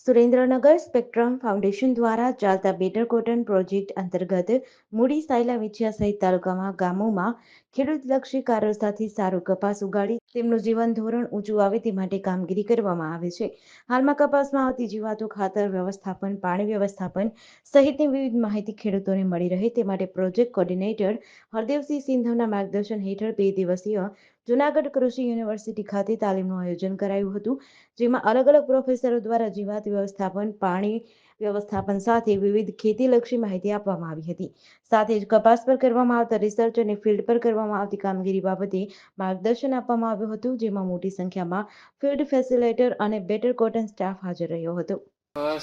Surendranagar spectrum foundation દ્વારા ચાલતા better cotton project અંતર્ગત મૂડી સાયલા વિછિયા સહિત તાલુકામાં ગામોમાં ખેડૂતલક્ષી કાર્યો સાથે સારો કપાસ ઉગાડી તેમનું જીવન ધોરણ ઊંચું આવે તે માટે કામગીરી કરવામાં આવે છે. હાલમાં કપાસમાં આવતી જીવાતો ખાતર વ્યવસ્થાપન, પાણી વ્યવસ્થાપન સહિતની વિવિધ માહિતી ખેડૂતોને મળી રહે તે માટે પ્રોજેક્ટ કોર્ડિનેટર હરદેવસિંહ સિંધવના માર્ગદર્શન હેઠળ બે દિવસીય જૂનાગઢ કૃષિ યુનિવર્સિટી ખાતે તાલીમનું આયોજન કરાયું હતું, જેમાં અલગ અલગ પ્રોફેસરો દ્વારા જીવાત વ્યવસ્થાપન, પાણી વ્યવસ્થાપન સાથે વિવિધ ખેતીલક્ષી માહિતી આપવામાં આવી હતી. સાથે જ કપાસ પર કરવામાં આવતા રિસર્ચ અને ફિલ્ડ પર કરવામાં આવતી કામગીરી બાબતે માર્ગદર્શન આપવામાં આવ્યું હતું, જેમાં મોટી સંખ્યામાં ફિલ્ડ ફેસિલેટર અને બેટર કોટન સ્ટાફ હાજર રહ્યો હતો.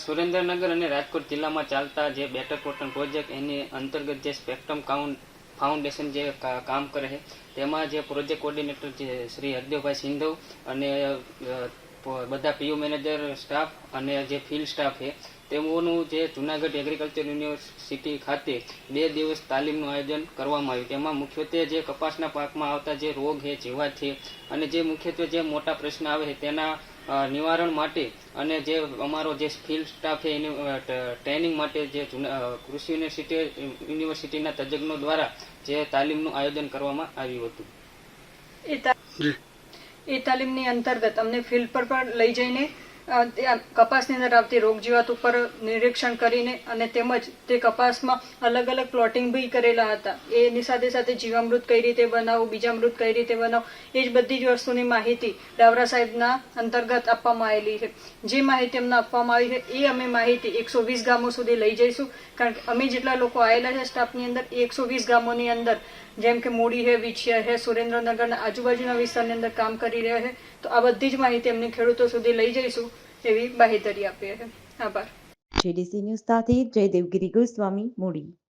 સુરેન્દ્રનગર અને રાજકોટ જિલ્લામાં ચાલતા જે બેટર કોટન પ્રોજેક્ટ એની અંતર્ગત જે સ્પેક્ટ્રમ કાઉન્ટ ફાઉન્ડેશન જે કામ કરે છે, તેમાં જે પ્રોજેક્ટ કોર્ડિનેટર જે શ્રી હરદેવભાઈ સિંધવ અને બધા પીયુ મેનેજર સ્ટાફ અને જે ફિલ્ડ સ્ટાફ છે તેઓનું જે જુનાગઢ એગ્રીકલ્ચર યુનિવર્સિટી ખાતે બે દિવસ તાલીમનું આયોજન કરવામાં આવ્યું. તેમાં મુખ્યત્વે જે કપાસના પાકમાં આવતા જે રોગ છે જીવાત છે અને જે મુખ્યત્વે જે મોટા પ્રશ્ન આવે છે તેના નિવારણ માટે અને જે અમારો જે ફિલ્ડ સ્ટાફ છે એની ટ્રેનિંગ માટે જે કૃષિ યુનિવર્સિટી યુનિવર્સિટીના તજજ્ઞો દ્વારા જે તાલીમનું આયોજન કરવામાં આવ્યું હતું. એ તાલીમની અંતર્ગત અમને ફિલ્ડ પર પણ લઈ જઈને કપાસની અંદર આવતી રોગજીવાત ઉપર નિરીક્ષણ કરીને અને તેમજ તે કપાસમાં અલગ અલગ પ્લોટિંગ બી કરેલા હતા. એની સાથે સાથે જીવામૃત કઈ રીતે બનાવવું બીજામૃત કઈ રીતે બનાવવું એ જ બધી જ વસ્તુની માહિતી ડાવરા સાહેબના અંતર્ગત આપવામાં આવેલી છે. જે માહિતી અમને આપવામાં આવી છે, એ અમે માહિતી એકસો વીસ ગામો સુધી લઈ જઈશું. કારણ કે અમે જેટલા લોકો આવેલા છે સ્ટાફની અંદર એકસો વીસ ગામોની અંદર, જેમ કે મૂડી છે, વિછિયા છે, સુરેન્દ્રનગરના આજુબાજુના વિસ્તારની અંદર કામ કરી રહ્યા છે. તો આ બધી જ માહિતી અમને ખેડૂતો સુધી લઈ જઈશું. એવી બાહેધરી આપીએ છે આભાર. જેડીસી ન્યૂઝ સાથે જયદેવગીરી ગોસ્વામી મૂડી.